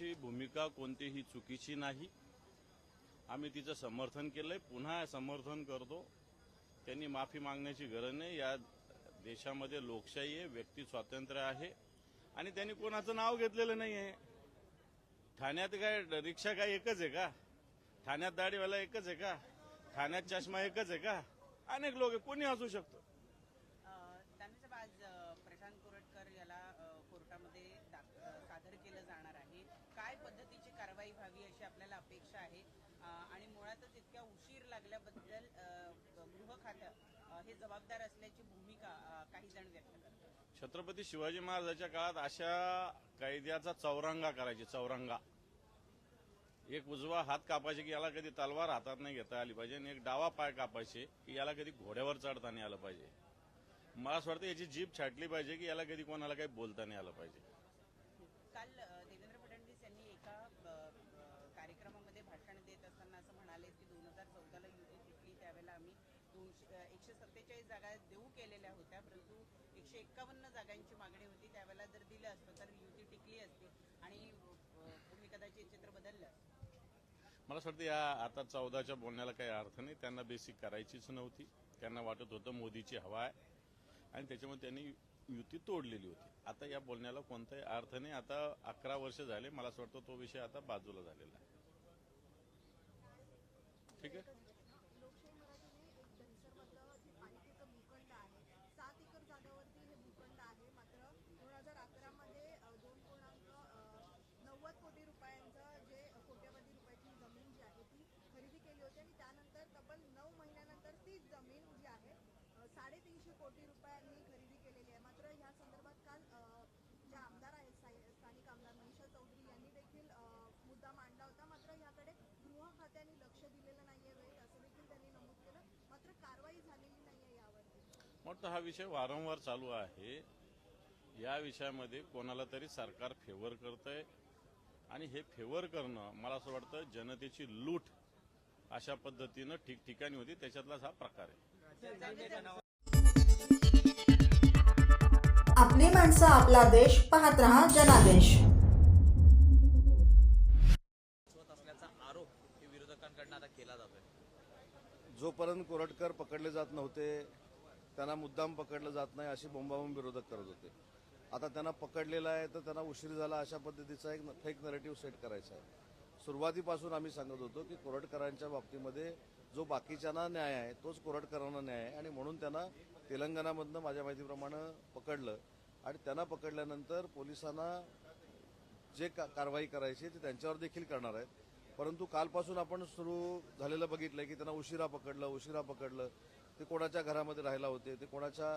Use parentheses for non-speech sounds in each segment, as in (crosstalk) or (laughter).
साहेबांची भूमिका कोणतीही चुकीची नाही. आम्ही तिचं समर्थन केलंय. पुन्हा समर्थन करतो. त्यांनी माफी मागण्याची गरज नाही. या देशामध्ये लोकशाही आहे व्यक्ती स्वातंत्र्य आहे. आणि त्यांनी कोणाचं नाव घेतलेलं नाही आहे ठाण्यात काय रिक्षा काय एकच आहे का? ठाण्यात दाढीवाला एकच आहे का? ठाण्यात चष्मा एकच आहे का? अनेक लोक आहे कोणी असू शकतो त्यानुसार आज अ, प्रशांत कोरटकर याला अ, कोर्टामध्ये दाख- अ, सादर केलं जाणार आहे काय पद्धतीची कारवाई व्हावी अशी आपल्याला अपेक्षा आहे अ, आणि मुळातच इतक्या उशीर गृह खातं हे जबाबदार असल्याची भूमिका काही जण व्यक्त करतात. छत्रपती शिवाजी महाराजांच्या काळात अशा कैद्याचा चौरंगा करायचे चौरंगा. एक उजवा हात कापायचे की याला कधी तलवार हातात नाही घेता आली पाहिजे आणि एक डावा पाय कापायचे की याला कधी घोड्यावर चढता नाही आलं पाहिजे. मला असं वाटतं याची जीभ छाटली पाहिजे की याला कधी कोणाला काही बोलता नाही आलं पाहिजे काल अ, देवेंद्र फडणवीस यांनी एका अ, अ, कार्यक्रमामध्ये भाषण देत असताना असं म्हणाले की दोन हजार चौदाला युती तुटली त्यावेळेला आम्ही दोनशे अ, एकशे सत्तेचाळीस जागा देऊ केलेल्या होत्या परंतु एकशे एक्कावन्न जागांची मागणी होती त्यावेळेला जर दिलं असतं तर युती टिकली असती आणि तुम्ही कदाचित चित्र बदललं असतं. मला असं वाटतं या आता चौदाच्या बोलण्याला काही अर्थ नाही. त्यांना बेसिक करायचीच नव्हती. त्यांना वाटत होतं मोदीची हवा आहे. आणि त्याच्यामुळे त्यांनी युती तोडलेली होती. आता या बोलण्याला कोणताही अर्थ नाही. आता अकरा वर्ष झाले. मला असं वाटतं तो विषय आता बाजूला झालेला आहे. ठीक आहे लोकशाही मराठीने एक दहिसरमधलं जे पालिकेचं भूखंड आहे सात एकर जागावरती हे भूखंड आहे मात्र दोन हजार अकरामध्ये दोन पूर्णांक अ, नव्वद कोटी रुपयांचं जे कोट्यवधी रुपयाची जमीन जी आहे ती खरेदी केली होती आणि त्यानंतर तब्बल नऊ महिन्यानंतर तीच जमीन जी आहे अ, साडेतीनशे कोटी रुपयांनी खरेदी केलेली आहे मात्र ह्या संदर्भात काल अ, जे आमदार आहेत स्थायी- स्थानिक आमदार मनीषा चौधरी यांनी देखील अ, मुद्दा मांडला होता मात्र याकडे गृह खात्याने लक्ष दिलेलं नाहीये वेळेत असं देखील त्यांनी नमूद केलं मात्र कारवाई झालेली नाहीये वाटतं हा विषय वारंवार चालू आहे. या विषयामध्ये कोणाला तरी सरकार फेवर करतंय. आणि हे फेवर करणं मला असं वाटतं जनतेची लूट अशा पद्धतीनं ठिकठिकाणी होती. त्याच्यातलाच हा प्रकार आहे. आपली माणसं आपला देश पाहत रहा जनादेश. होत असल्याचा आरोप विरोधकांकडनं आता केला जातोय. जोपर्यंत कोरटकर पकडले जात नव्हते त्यांना मुद्दाम पकडलं जात नाही अशी बोंबाबोंब विरोधक करत होते. आता त्यांना पकडलेलं आहे तर त्यांना उशीर झाला अशा पद्धतीचा एक फेक नरेटिव्ह सेट करायचा आहे. सुरुवातीपासून आम्ही सांगत होतो की कोरटकरांच्या बाबतीमध्ये जो बाकीच्यांना न्याय आहे तोच कोरटकरांना न्याय आहे. आणि म्हणून त्यांना तेलंगणामधनं माझ्या माहितीप्रमाणे पकडलं. आणि त्यांना पकडल्यानंतर पोलिसांना जे का कारवाई करायची आहे ते त्यांच्यावर देखील करणार आहेत. परंतु कालपासून आपण सुरू झालेलं बघितलंय की त्यांना उशिरा पकडलं उशिरा पकडलं. ते कोणाच्या घरामध्ये राहायला होते ते कोणाच्या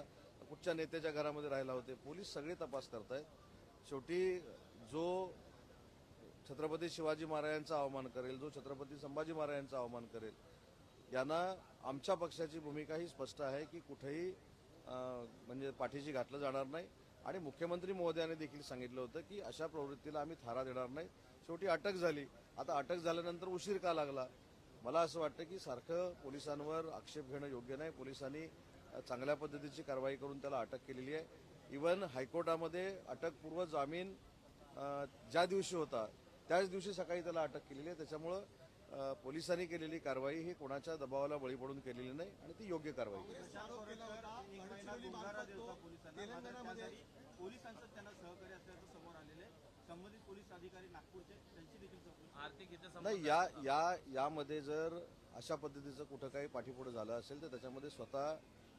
कुठच्या नेत्याच्या घरामध्ये राहायला होते पोलीस सगळे तपास करतायत. शेवटी जो छत्रपती शिवाजी महाराजांचा अवमान करेल जो छत्रपती संभाजी महाराजांचा अवमान करेल यांना आमच्या पक्षाची भूमिका ही स्पष्ट आहे की कुठेही म्हणजे पाठीशी घातलं जाणार नाही. आणि मुख्यमंत्री महोदयाने देखील सांगितलं होतं की अशा प्रवृत्तीला आम्ही थारा देणार नाही. शेवटी अटक झाली. आता अटक झाल्यानंतर उशीर का लागला? मला असं वाटतं की सारखं पोलिसांवर आक्षेप घेणं योग्य नाही. पोलिसांनी चांगल्या पद्धतीची कारवाई करून त्याला अटक केलेली आहे. इवन हायकोर्टामध्ये अटकपूर्व जामीन ज्या दिवशी होता त्याच दिवशी सकाळी त्याला अटक केलेली आहे. त्याच्यामुळं पोलिसांनी केलेली कारवाई ही कोणाच्या दबावाला बळी पडून केलेली नाही आणि ती योग्य कारवाई केली पोलिसांचं त्यांना सहकार्य असल्याचं समोर आलेलं आहे. संबंधित पोलीस अधिकारी नागपूरचे त्यांची देखील चौकशी आर्थिक नाही या या यामध्ये जर अशा पद्धतीचं कुठं काही पाठीपुढे झालं असेल तर त्याच्यामध्ये स्वतः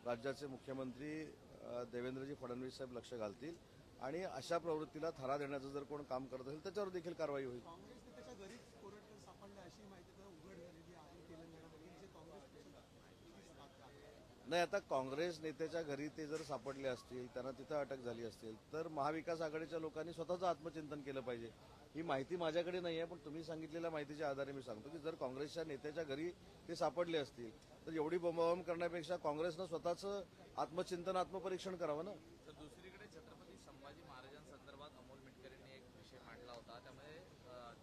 राज्याचे मुख्यमंत्री देवेंद्रजी फडणवीस साहेब लक्ष घालतील आणि अशा प्रवृत्तीला थारा देण्याचं जर कोण काम करत असेल त्याच्यावर देखील कारवाई होईल काँग्रेस नेत्याच्या घरीच कोरटकर सापडले अशी माहिती तर उघड झालेली आहे तेलंगणामध्ये जे काँग्रेस पक्षात नाही आता काँग्रेस नेत्याच्या घरी ते जर सापडले असतील त्यांना तिथं अटक झाली असतील तर महाविकास आघाडीच्या लोकांनी स्वतःचं आत्मचिंतन केलं पाहिजे. ही माहिती माझ्याकडे नाही आहे पण तुम्ही सांगितलेल्या माहितीच्या आधारे मी सांगतो की जर काँग्रेसच्या नेत्याच्या घरी ते सापडले असतील तर एवढी बोंबाबोंब करण्यापेक्षा काँग्रेसनं स्वतःचं आत्मचिंतन आत्मपरीक्षण करावं ना. तर दुसरीकडे छत्रपती संभाजी महाराजांसंदर्भात अमोल मिटकरींनी एक विषय मांडला होता त्यामध्ये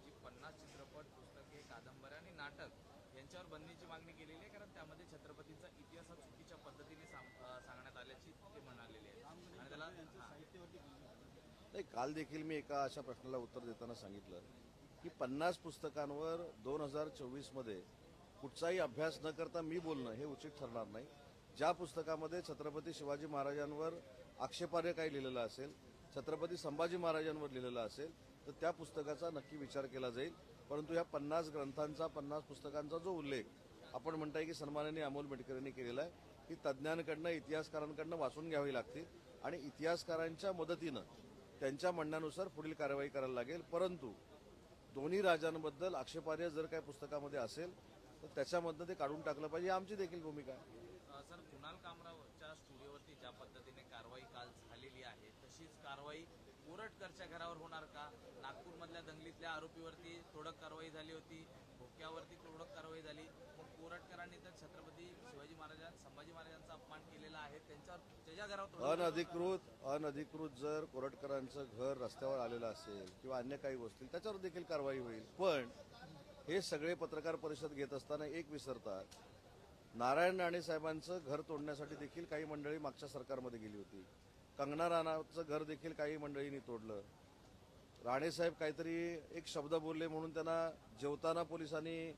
जी पन्नास चित्रपट पुस्तके कादंबऱ्या आणि नाटक यांच्यावर बंदीची मागणी केलेली आहे कारण त्यामध्ये छत्रपतींचा इतिहास हा चुकीच्या पद्धतीने सांगण्यात आल्याची ते म्हणालेले आहे आणि त्याला नाही काल देखील मी एका अशा प्रश्नाला उत्तर देताना सांगितलं की पन्नास पुस्तकांवर दोन हजार चोवीसमध्ये कुठचाही अभ्यास न करता मी बोलणं हे उचित ठरणार नाही. ज्या पुस्तकामध्ये छत्रपती शिवाजी महाराजांवर आक्षेपार्ह काही लिहिलेलं असेल छत्रपती संभाजी महाराजांवर लिहिलेलं असेल तर त्या पुस्तकाचा नक्की विचार केला जाईल. परंतु या पन्नास ग्रंथांचा पन्नास पुस्तकांचा जो उल्लेख आपण म्हणताय की सन्माननीय अमोल मेटकर यांनी केलेला आहे की तज्ज्ञांकडनं इतिहासकारांकडनं वाचून घ्यावी लागते आणि इतिहासकारांच्या मदतीनं त्यांच्या म्हणण्यानुसार पुढील कारवाई करायला लागेल. परंतु दोन्ही राजांबद्दल आक्षेपार्ह जर काही पुस्तकामध्ये असेल तर त्याच्यामधनं ते काढून टाकलं पाहिजे. आमची देखील भूमिका आहे. सर कुणाल कामरावच्या स्टुडिओवरती ज्या पद्धतीने कारवाई काल झालेली आहे तशीच कारवाई कोरटकरच्या घरावर होणार का? नागपूरमधल्या दंगलीतल्या आरोपीवरती थोडक कारवाई झाली होती भोक्यावरती तोडक कारवाई झाली. मग कोरटकरांनी तर छत्रपती शिवाजी महाराजां संभाजी महाराजांचा अपमान केलेला आहे. त्यांच्यावर त्याच्या घरावर अनधिकृत अनधिकृत जर कोरटकरांचं घर रस्त्यावर आलेलं असेल किंवा अन्य काही गोष्टी त्याच्यावर देखील कारवाई होईल. पण हे सगळे पत्रकार परिषद घेत असताना एक विसरतात. नारायण राणे साहेबांचं घर तोडण्यासाठी देखील काही मंडळी मागच्या सरकारमध्ये गेली होती. कंगना राणाचं घर देखील काही मंडळींनी तोडलं. राणे साहेब काहीतरी एक शब्द बोलले म्हणून त्यांना जेवताना पोलिसांनी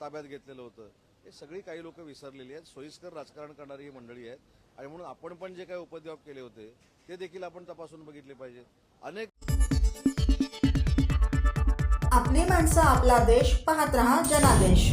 ताब्यात घेतलेलं होतं. हे सगळी काही लोक विसरलेली आहेत. सोयीस्कर राजकारण करणारी ही मंडळी आहेत. आणि म्हणून आपण पण जे काही उपद्व्याप केले होते ते देखील आपण तपासून बघितले पाहिजे. अनेक आपली माणसं आपला देश पाहत रहा जनादेश.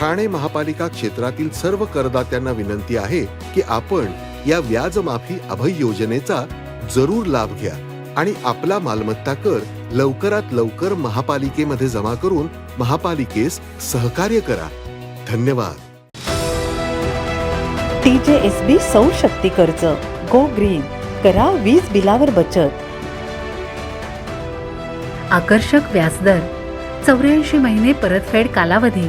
ठाणे महापालिका क्षेत्रातील सर्व करदात्यांना विनंती आहे की आपण या व्याज माफी अभय योजनेचा जरूर लाभ घ्या आणि आपला मालमत्ता कर लवकरात लवकर महापालिकेमध्ये जमा करून महापालिकेस सहकार्य करा. धन्यवाद. टीजेएसबी सौर शक्ती कर्ज गो ग्रीन करा वीज बिलावर बचत. आकर्षक व्याजदर चौऱ्याऐंशी महिने परतफेड कालावधी.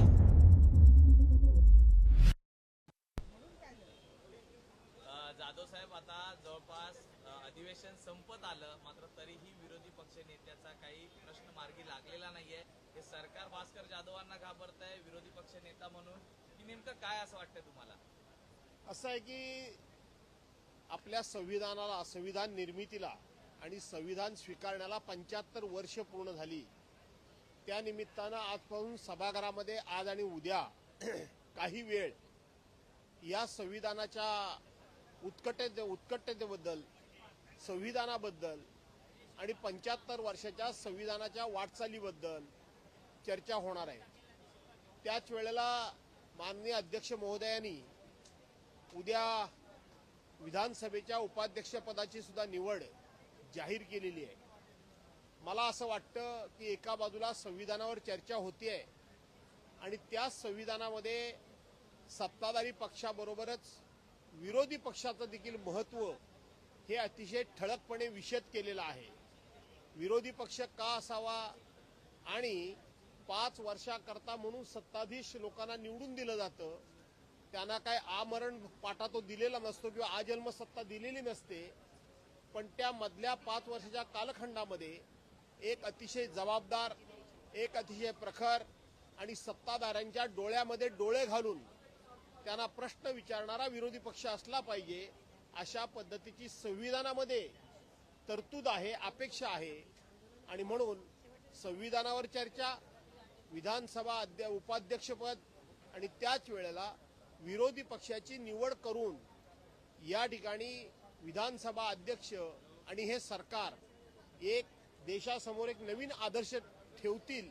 भास्कर घाबरत आहे विरोधी पक्ष नेता म्हणून की नेमकं काय असं वाटतंय तुम्हाला? असं आहे की आपल्या संविधानाला संविधान निर्मितीला आणि संविधान स्वीकारण्याला पंच्याहत्तर वर्ष पूर्ण झाली. त्यानिमित्तानं आजपासून सभागृहामध्ये आज आणि उद्या (clears throat) काही वेळ या संविधानाच्या उत्कटते उत्कटतेबद्दल संविधानाबद्दल आणि पंच्याहत्तर वर्षाच्या संविधानाच्या वाटचालीबद्दल चर्चा होणार आहे. त्याच वेळेला माननीय अध्यक्ष महोदयांनी उद्या विधानसभेच्या उपाध्यक्षपदाची सुद्धा निवड जाहीर केलेली आहे. मला असं वाटतं की एका बाजूला संविधानावर चर्चा होतीये आणि त्या संविधानामध्ये सत्ताधारी पक्षाबरोबरच विरोधी पक्षाचं देखील महत्त्व हे अतिशय ठळकपणे विषद केलेलं आहे. विरोधी पक्ष का असावा आणि पाच वर्षाकरता म्हणून सत्ताधीश लोकांना निवडून दिलं जातं. त्यांना काय आमरण पाठा तो दिलेला नसतो किंवा आजन्म सत्ता दिलेली नसते. पण त्या मधल्या पाच वर्षाच्या कालखंडामध्ये एक अतिशय जबाबदार एक अतिशय प्रखर आणि सत्ताधाऱ्यांच्या डोळ्यामध्ये डोळे घालून त्यांना प्रश्न विचारणारा विरोधी पक्ष असला पाहिजे अशा पद्धतीची संविधानामध्ये तरतूद आहे अपेक्षा आहे. आणि म्हणून संविधानावर चर्चा विधानसभा अध्या उपाध्यक्षपद आणि त्याच वेळेला विरोधी पक्षाची निवड करून या ठिकाणी विधानसभा अध्यक्ष आणि हे सरकार एक देशासमोर एक नवीन आदर्श ठेवतील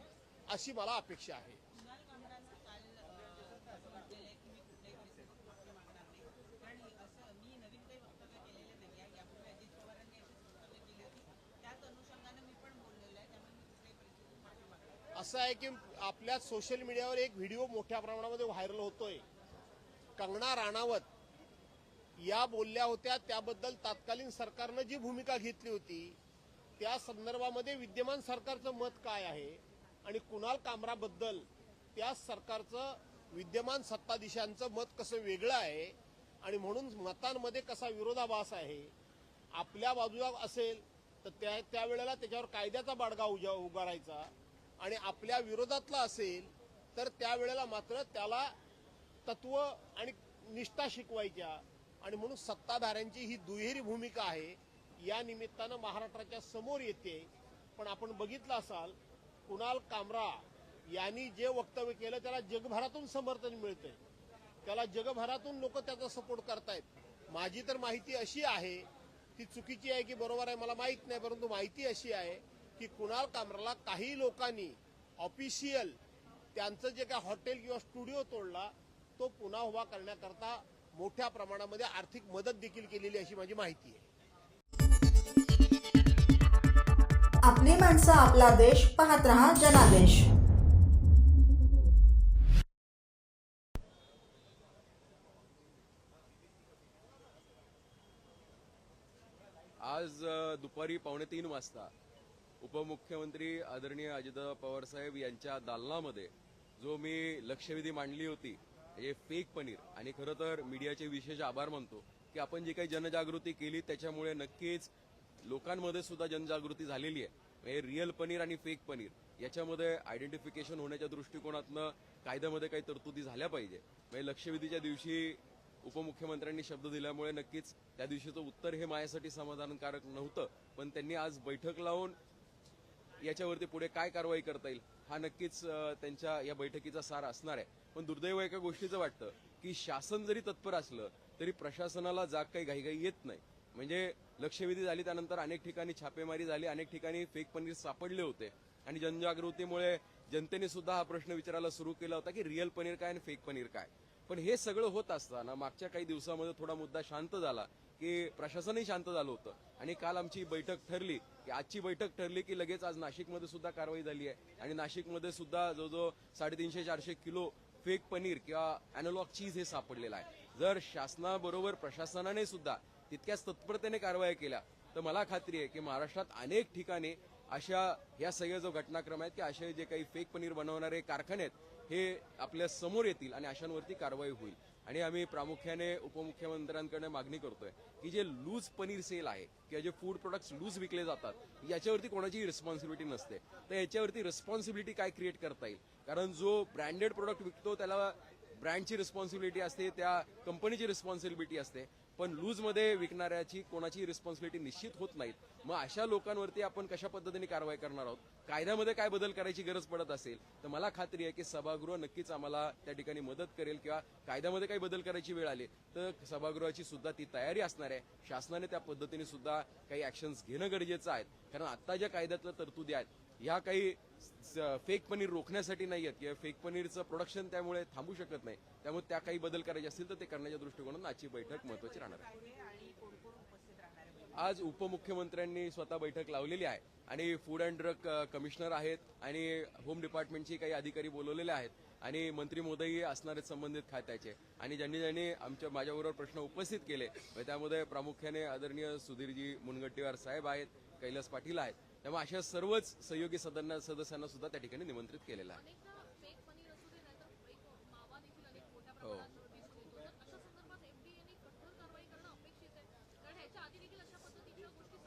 अशी मला अपेक्षा आहे कुणाल कामरानं काल अ, असं म्हटलेलं आहे की मी कुठल्याही परिस्थितीत पक्ष मागणार नाही कारण असं मी नवीन काही वक्तव्य केलेलं नाही आहे यापूर्वी अजित पवारांनी अशीच वक्तव्य केली होती त्याच अनुषंगानं मी पण बोललेलं आहे त्यामुळे मी कुठल्याही परिस्थितीत माफी मागणार नाही. असं आहे की आपल्या सोशल मीडियावर एक व्हिडिओ मोठ्या प्रमाणामध्ये व्हायरल होतोय. कंगना राणावत या बोलल्या होत्या त्याबद्दल तत्कालीन सरकारनं जी भूमिका घेतली होती त्या संदर्भामध्ये विद्यमान सरकारचं मत काय आहे आणि कुणाल कामराबद्दल त्या सरकारचं विद्यमान सत्ताधीशांचं मत कसं वेगळं आहे आणि म्हणून मतांमध्ये कसा विरोधाभास आहे आपल्या बाजूला असेल तर त्या त्यावेळेला त्याच्यावर कायद्याचा बाडगा उजा उगारायचा आणि आपल्या विरोधातला असेल तर त्यावेळेला मात्र त्याला तत्व आणि निष्ठा शिकवायच्या. आणि म्हणून सत्ताधाऱ्यांची ही दुहेरी भूमिका आहे या निमित्तानं महाराष्ट्राच्या समोर येते. पण आपण बघितलं असाल कुणाल कामरा यांनी जे वक्तव्य केलं त्याला जगभरातून समर्थन मिळतंय. त्याला जगभरातून लोक त्याचा सपोर्ट करतायत. माझी तर माहिती अशी आहे ती चुकीची आहे की बरोबर आहे मला माहीत नाही परंतु माहिती अशी आहे की कुणाल कामराला काही लोकांनी ऑफिशियल त्यांचं जे काय हॉटेल किंवा स्टुडिओ तोडला तो पुन्हा उभा करण्याकरता मोठ्या प्रमाणामध्ये आर्थिक मदत देखील केलेली अशी माझी माहिती आहे. आपली माणसं आपला देश पाहत रहा जनादेश. आज दुपारी पावणे तीन वाजता उपमुख्यमंत्री आदरणीय अजितदादा पवार साहेब यांच्या दालनामध्ये जो मी लक्षवेधी मांडली होती हे फेक पनीर. आणि खरं तर मीडियाचे विशेष आभार मानतो की आपण जी काही जनजागृती केली त्याच्यामुळे नक्कीच लोकांमध्ये सुद्धा जनजागृती झालेली आहे. हे रिअल पनीर आणि फेक पनीर. याच्यामध्ये आयडेंटिफिकेशन होण्याच्या दृष्टिकोनातनं कायद्यामध्ये काही तरतुदी झाल्या पाहिजे. म्हणजे लक्षवेधीच्या दिवशी उपमुख्यमंत्र्यांनी शब्द दिल्यामुळे नक्कीच त्या दिवशीचं उत्तर हे माझ्यासाठी समाधानकारक नव्हतं. पण त्यांनी आज बैठक लावून याच्यावरती पुढे काय कारवाई करता येईल हा नक्कीच त्यांच्या या बैठकीचा सार असणार आहे. पण दुर्दैव एका गोष्टीचं वाटतं की शासन जरी तत्पर असलं तरी प्रशासनाला जाग काही घाईघाई येत नाही. म्हणजे लक्षवेधी झाली त्यानंतर अनेक ठिकाणी छापेमारी झाली अनेक ठिकाणी फेक पनीर सापडले होते. आणि जनजागृतीमुळे जनतेने सुद्धा हा प्रश्न विचारायला सुरू केला होता की रिअल पनीर काय आणि फेक पनीर काय? पण हे सगळं होत असताना मागच्या काही दिवसामध्ये थोडा मुद्दा शांत झाला की प्रशासनही शांत झालं होतं. आणि काल आमची बैठक ठरली की आजची बैठक ठरली की लगेच आज नाशिकमध्ये सुद्धा कारवाई झाली आहे. आणि नाशिकमध्ये सुद्धा जवळजवळ साडेतीनशे चारशे किलो फेक पनीर किंवा अॅनोलॉग चीज हे सापडलेलं आहे. जर शासनाबरोबर प्रशासनाने सुद्धा तितक्याच तत्परतेने कारवाया केल्या तर मला खात्री आहे की महाराष्ट्रात अनेक ठिकाणी अशा या सगळ्या जो घटनाक्रम आहेत की असे जे काही फेक पनीर बनवणारे कारखाने आहेत हे आपल्यासमोर येतील आणि अशांवरती कारवाई होईल. आणि आम्ही प्रामुख्याने उपमुख्यमंत्र्यांकडे मागणी करतोय की जे लूज पनीर सेल आहे किंवा जे फूड प्रोडक्ट्स लूज विकले जातात याच्यावरती कोणाची रिस्पॉन्सिबिलिटी नसते. तर याच्यावरती रिस्पॉन्सिबिलिटी काय क्रिएट करता येईल? कारण जो ब्रँडेड प्रोडक्ट विकतो त्याला ब्रँडची रिस्पॉन्सिबिलिटी असते त्या कंपनीची रिस्पॉन्सिबिलिटी असते. पण लूजमध्ये विकणाऱ्याची कोणाची रिस्पॉन्सिबिलिटी निश्चित होत नाहीत. मग अशा लोकांवरती आपण कशा पद्धतीने कारवाई करणार आहोत? कायद्यामध्ये काय बदल करायची गरज पडत असेल तर मला खात्री आहे की सभागृह नक्कीच आम्हाला त्या ठिकाणी मदत करेल किंवा कायद्यामध्ये काही बदल करायची वेळ आली तर सभागृहाची सुद्धा ती तयारी असणार आहे. शासनाने त्या पद्धतीने सुद्धा काही ऍक्शन्स घेणं गरजेचं आहे. कारण आता ज्या कायद्यातल्या तरतुदी आहेत ह्या काही फेक पनीर रोखण्यासाठी नाही आहेत किंवा फेक पनीरचं प्रोडक्शन त्यामुळे थांबू शकत नाही. त्यामुळे त्या काही बदल करायचे असतील तर ते करण्याच्या दृष्टिकोनातून आजची बैठक महत्वाची राहणार आहे. आज उपमुख्यमंत्र्यांनी स्वतः बैठक लावलेली आहे आणि फूड अँड ड्रग कमिशनर आहेत आणि होम डिपार्टमेंटचे काही अधिकारी बोलवलेले आहेत आणि मंत्री मोदयही असणार आहेत संबंधित खात्याचे. आणि ज्यांनी ज्यांनी आमच्या माझ्याबरोबर प्रश्न उपस्थित केले त्यामध्ये प्रामुख्याने आदरणीय सुधीरजी मुनगट्टीवार साहेब आहेत कैलास पाटील आहेत त्यामुळे अशा सर्वच सहयोगी सदस्य सदस्यांना सुद्धा त्या ठिकाणी निमंत्रित केलेलं आहे.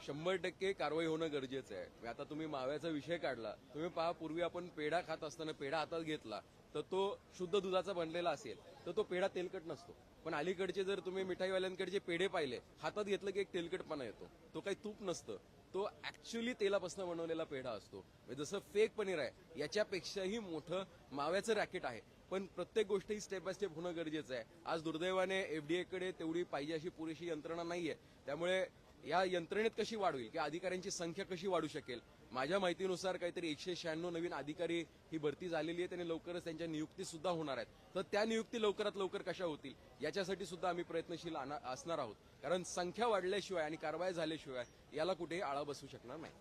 शंभर टक्के कारवाई होणं गरजेचं आहे. म्हणजे आता तुम्ही माव्याचा विषय काढला. तुम्ही पहा पूर्वी आपण पेढा खात असताना पेढा हातात घेतला तर तो शुद्ध दुधाचा बनलेला असेल तर तो पेढा तेलकट नसतो. पण अलीकडचे जर तुम्ही मिठाईवाल्यांकडचे पेढे पाहिले हातात घेतलं की एक तेलकटपणा येतो. तो काही तूप नसतं. तो ऍक्च्युली तेलापासून बनवलेला पेढा असतो. म्हणजे जसं फेक पनीर आहे याच्यापेक्षाही मोठं माव्याचं रॅकेट आहे. पण प्रत्येक गोष्ट ही स्टेप बाय स्टेप होणं गरजेचं आहे. आज दुर्दैवाने एफडीए कडे तेवढी पाहिजे अशी पुरेशी यंत्रणा नाहीये. त्यामुळे या यंत्रणेत कशी वाढ होईल किंवा अधिकाऱ्यांची संख्या कशी वाढू शकेल? माझ्या माहितीनुसार काहीतरी एकशे शहाण्णव नवीन अधिकारी ही भरती झालेली आहे. त्यांनी लवकरच त्यांच्या नियुक्ती सुद्धा होणार आहेत. तर त्या नियुक्ती लवकरात लवकर कशा होतील? याच्यासाठी सुद्धा आम्ही प्रयत्नशील असणार आहोत. कारण संख्या वाढल्याशिवाय आणि कारवाई झाल्याशिवाय याला कुठेही आळा बसू शकणार नाही.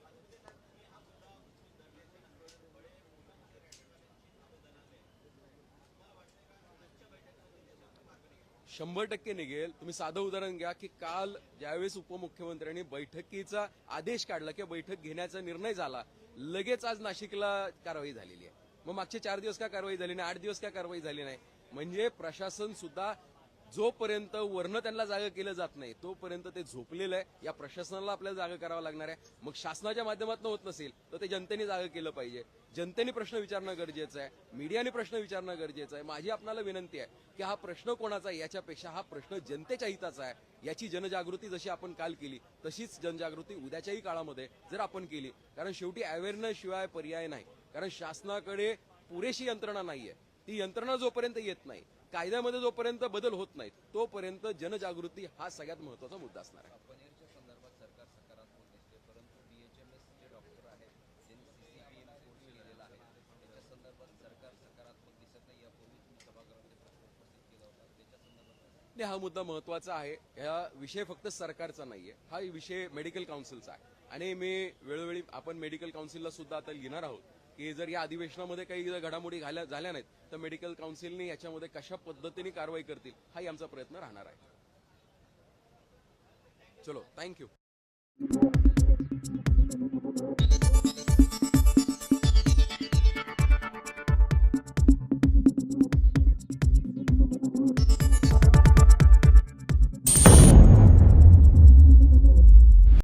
शंभर टक्के निघेल. तुम्ही साधं उदाहरण घ्या की काल ज्यावेळेस उपमुख्यमंत्र्यांनी बैठकीचा आदेश काढला किंवा बैठक घेण्याचा निर्णय झाला लगेच आज नाशिकला कारवाई झालेली आहे. मग मागचे चार दिवस का कारवाई झाली नाही? आठ दिवस का कारवाई झाली नाही? म्हणजे प्रशासन सुद्धा जोपर्यंत वर्ण त्यांना जागा केलं जात नाही तोपर्यंत ते झोपलेलं आहे. या प्रशासनाला आपल्याला जागा करावं लागणार आहे. मग शासनाच्या माध्यमातून होत नसेल तर ते जनतेने जागा केलं पाहिजे. जनतेने प्रश्न विचारणं गरजेचं आहे. मीडियाने प्रश्न विचारणं गरजेचं आहे. माझी आपणाला विनंती आहे की हा प्रश्न कोणाचा आहे याच्यापेक्षा हा प्रश्न जनतेच्या हिताचा आहे. याची जनजागृती जशी आपण काल केली तशीच जनजागृती उद्याच्याही काळामध्ये जर आपण केली. कारण शेवटी अवेअरनेस शिवाय पर्याय नाही. कारण शासनाकडे पुरेशी यंत्रणा नाहीये. ती यंत्रणा जोपर्यंत येत नाही कायद्यामध्ये जोपर्यंत बदल होत नाहीत तोपर्यंत जनजागृती हा सगळ्यात महत्त्वाचा मुद्दा असणार आहे. नाही हा मुद्दा महत्त्वाचा आहे. हा विषय फक्त सरकारचा नाहीये हा विषय मेडिकल काउन्सिलचा आहे. आणि मी वेळोवेळी आपण मेडिकल काउन्सिलला सुद्धा आता लिहिणार आहोत. की जर या अधिवेशनामध्ये काही जर घडामोडी झाल्या नाहीत तर मेडिकल काउन्सिलने याच्यामध्ये कशा पद्धतीने कारवाई करतील हाही आमचा प्रयत्न राहणार आहे. चलो थँक्यू